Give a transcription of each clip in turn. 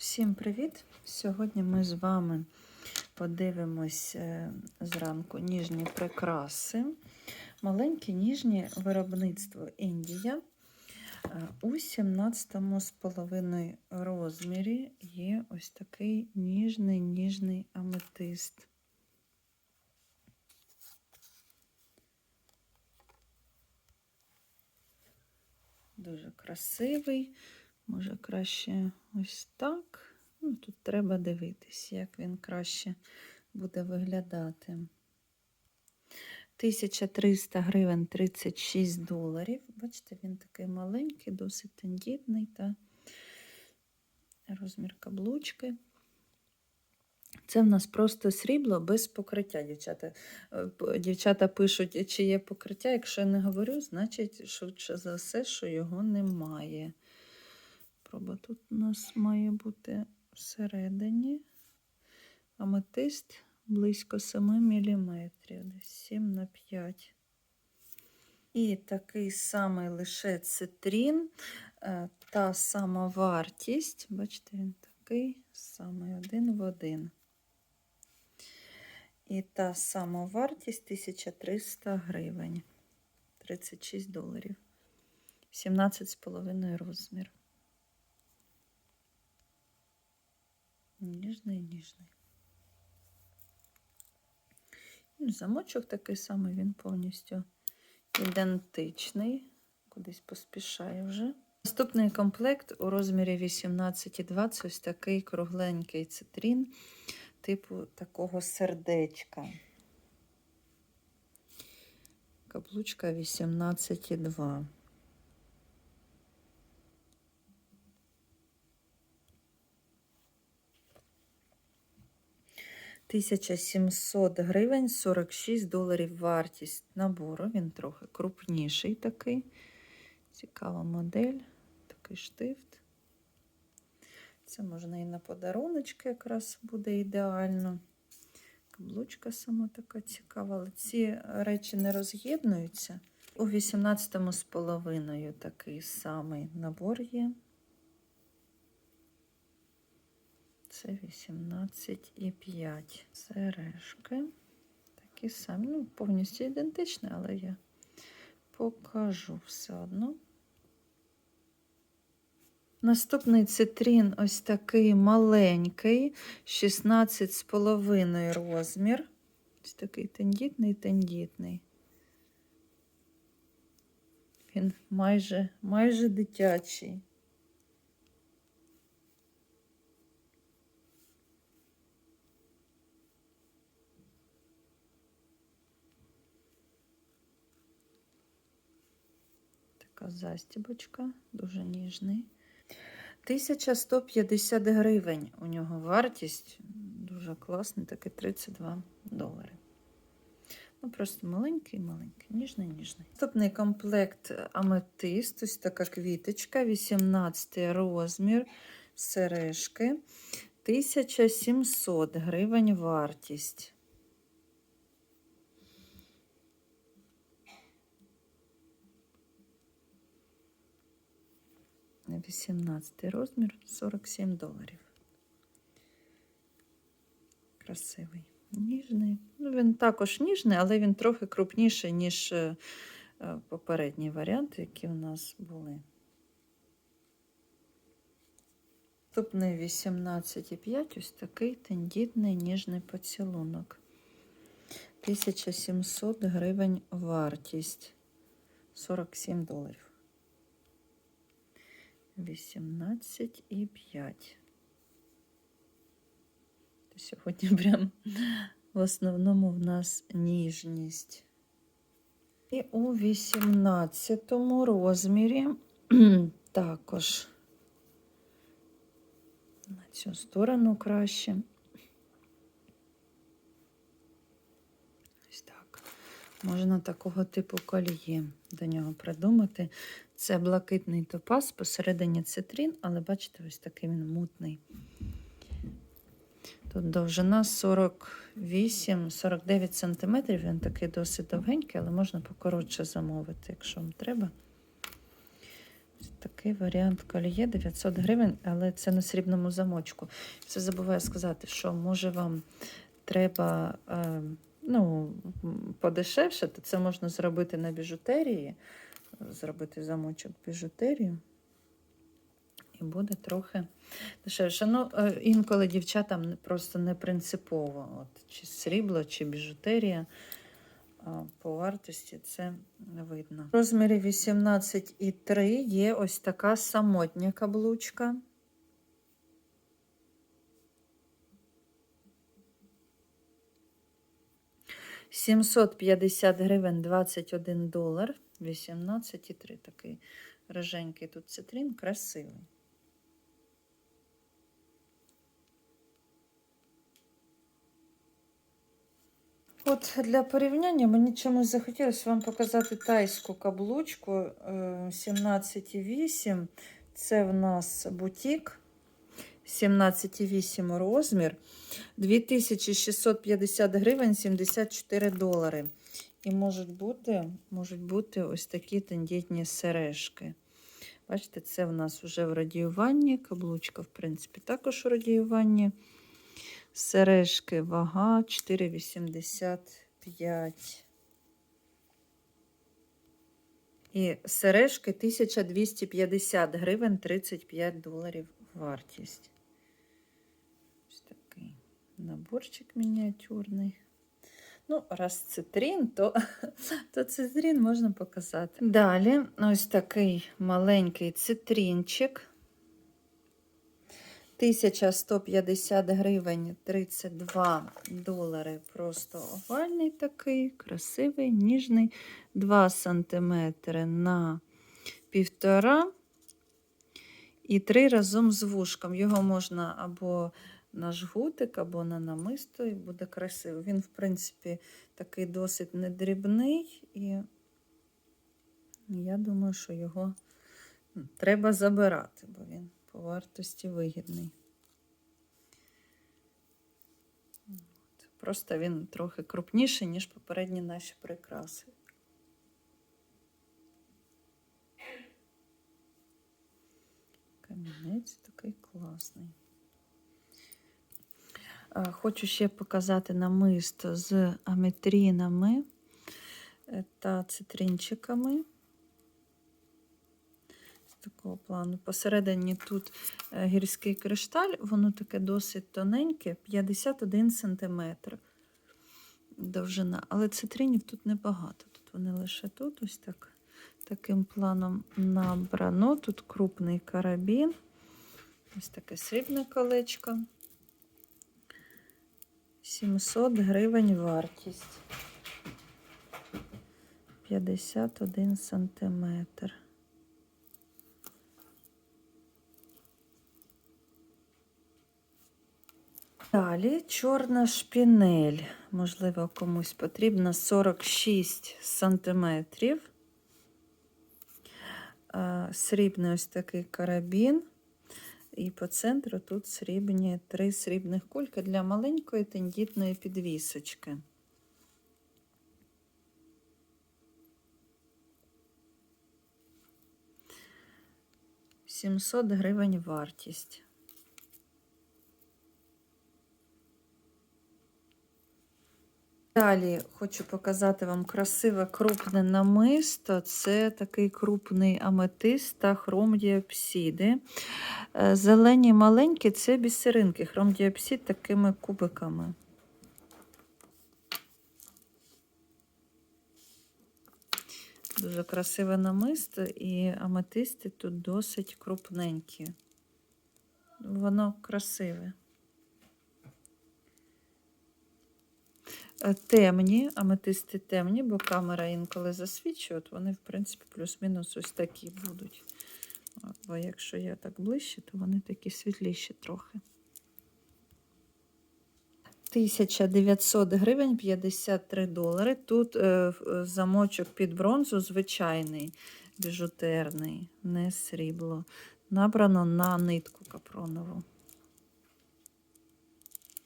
Всім привіт! Сьогодні ми з вами подивимось е, зранку ніжні прикраси. Маленькі ніжні виробництво Індія. Е, У 17,5 розмірі є ось такий ніжний ніжний аметист. Дуже красивий. Може, краще ось так. Ну, Тут треба дивитись, як він краще буде виглядати. 1300 гривень 36 доларів. Бачите, він такий маленький, досить тендітний та розмір каблучки. Це в нас просто срібло без покриття, дівчата. Е, Дівчата пишуть, чи є покриття. Якщо я не говорю, значить, швидше за все, що його немає. Проба тут у нас має бути всередині. Аметист близько 7 мм, десь 7 на 5. І такий самий лише цитрін, е, та сама вартість. Бачите, він такий самий один в один. І та сама вартість 1300 гривень, 36 доларів, 17,5 розмір. Ніжний, ніжний. Ну, Замочок такий самий, він повністю ідентичний. Кудись поспішає вже. Наступний комплект у розмірі 18,20 ось такий кругленький цитрін, типу такого сердечка. Каблучка 18,2. Тисяча сімсот гривень 46 доларів вартість набору. Він трохи крупніший такий. Цікава модель, такий штифт. Це можна і на подаруночки якраз буде ідеально. Каблучка сама така цікава, але ці речі не роз'єднуються. У 18 з половиною такий самий набор є. Це 18,5. Сережки. Такі самі, ну, повністю ідентичні, але я покажу все одно. Наступний цитрін ось такий маленький, 16,5 розмір. Ось такий тендітний, тендітний. Він майже, майже дитячий. Така застібочка, дуже ніжний. 1150 гривень у нього вартість. Дуже класний, такий 32 долари. Ну, просто маленький, маленький, ніжний, ніжний. Наступний комплект аметист, ось така квіточка, 18 розмір, сережки. 1700 гривень вартість. 18 розмір 47 доларів. Красивий. Ніжний. Ну, він також ніжний, але він трохи крупніший, ніж е, е, попередні варіанти, які у нас були. Наступний 18,5 ось такий тендітний ніжний поцілунок. 1700 гривень вартість. 47 доларів. 18,5. Сьогодні прям в основному в нас ніжність. І у 18 розмірі також на цю сторону краще. Ось так. Можна такого типу коліє до нього придумати. Це блакитний топаз, посередині цитрін, але бачите, ось такий він мутний. Тут довжина 48-49 см. Він такий досить довгенький, але можна покоротше замовити, якщо вам треба. Такий варіант коліє 900 гривень, але це на срібному замочку. Все забуваю сказати, що може вам треба е, ну, подешевше, то це можна зробити на біжутерії, зробити замочок біжутерії. І буде трохи дешевше. Ну, е, інколи дівчатам просто не принципово, от, чи срібло, чи біжутерія. По вартості це видно. В розмірі 18,3 є ось така самотня каблучка. Сімсот п'ятдесят гривень 21 долар. 18,3 такий роженький тут цитрин, красивий. От для порівняння мені чомусь захотілося вам показати тайську каблучку е, 17,8. Це в нас бутік. 17,8 розмір. 2650 гривень 74 долари. І можуть бути, можуть бути ось такі тендітні сережки. Бачите, це в нас вже в радіюванні. Каблучка, в принципі, також у радіюванні. Сережки вага 4,85. І сережки 1250 гривень 35 доларів вартість. Ось такий наборчик мініатюрний. Ну, раз цитрин, то, то цитрин можна показати. Далі ось такий маленький цитринчик. 1150 гривень 32 долари. Просто овальний такий, красивий, ніжний. 2 сантиметри на півтора і 3 разом з вушком. Його можна або на жгутик, або на намисто, і буде красиво. Він, в принципі, такий досить недрібний, і я думаю, що його треба забирати, бо він по вартості вигідний. Просто він трохи крупніший, ніж попередні наші прикраси. Камінець такий класний. А, Хочу ще показати намисто з аметрінами е, та цитринчиками з такого плану. Посередині тут е, гірський кришталь, воно таке досить тоненьке, 51 см довжина. Але цитринів тут небагато. Тут вони лише тут, ось так, таким планом набрано. Тут крупний карабін. Ось таке срібне колечко. 700 гривень вартість. 51 сантиметр. Далі чорна шпінель. Можливо, комусь потрібна 46 сантиметрів. Срібний ось такий карабін. І по центру тут срібні три срібних кульки для маленької тендітної підвісочки. Сімсот гривень вартість. Далі хочу показати вам красиве крупне намисто. Це такий крупний аметист та хромдіапсиди. Е, Зелені маленькі це бісеринки. Хромдіапсид такими кубиками. Дуже красиве намисто, і аметисти тут досить крупненькі. Воно красиве. Е, Темні, аметисти темні, бо камера інколи засвічує, от вони, в принципі, плюс-мінус ось такі будуть. Бо якщо я так ближче, то вони такі світліші трохи. 1900 гривень 53 долари. Тут е, е, замочок під бронзу звичайний, біжутерний, не срібло. Набрано на нитку капронову.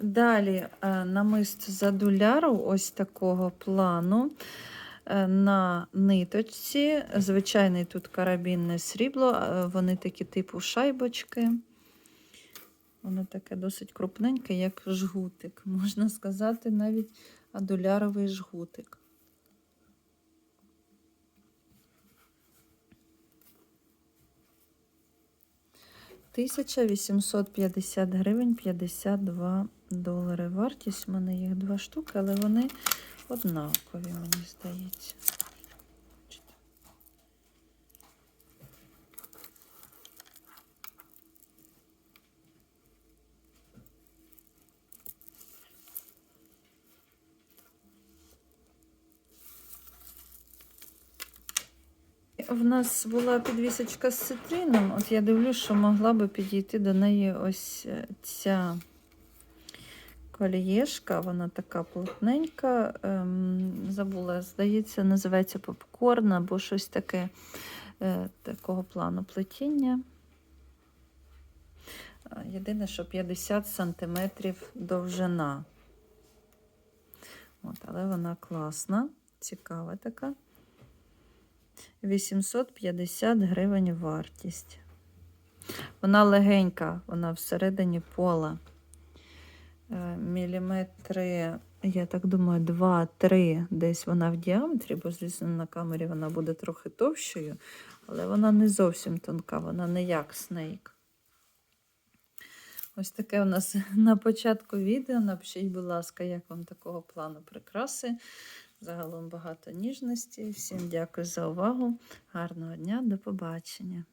Далі е, намист за дуляру ось такого плану. е, на ниточці. Звичайний тут карабінне срібло, е, вони такі типу шайбочки. Воно таке досить крупненьке, як жгутик. Можна сказати, навіть адуляровий жгутик. Тисяча 850 гривень 52 долари. Вартість в мене їх два штуки, але вони однакові, мені здається. В нас була підвісочка з цитрином. От я дивлюсь, що могла би підійти до неї ось е, ця колієшка. Вона така плотненька. Ем, забула, здається, називається попкорн або щось таке е, такого плану плетіння. Е, Єдине, що 50 см довжина. От, але вона класна, цікава така. 850 гривень вартість. Вона легенька, вона всередині пола. Е, Міліметри, я так думаю, 2-3 десь вона в діаметрі, бо, звісно, на камері вона буде трохи товщою, але вона не зовсім тонка, вона не як снейк. Ось таке у нас на початку відео. Напишіть, будь ласка, як вам такого плану прикраси. Загалом багато ніжності. Всім дякую за увагу. Гарного дня, до побачення.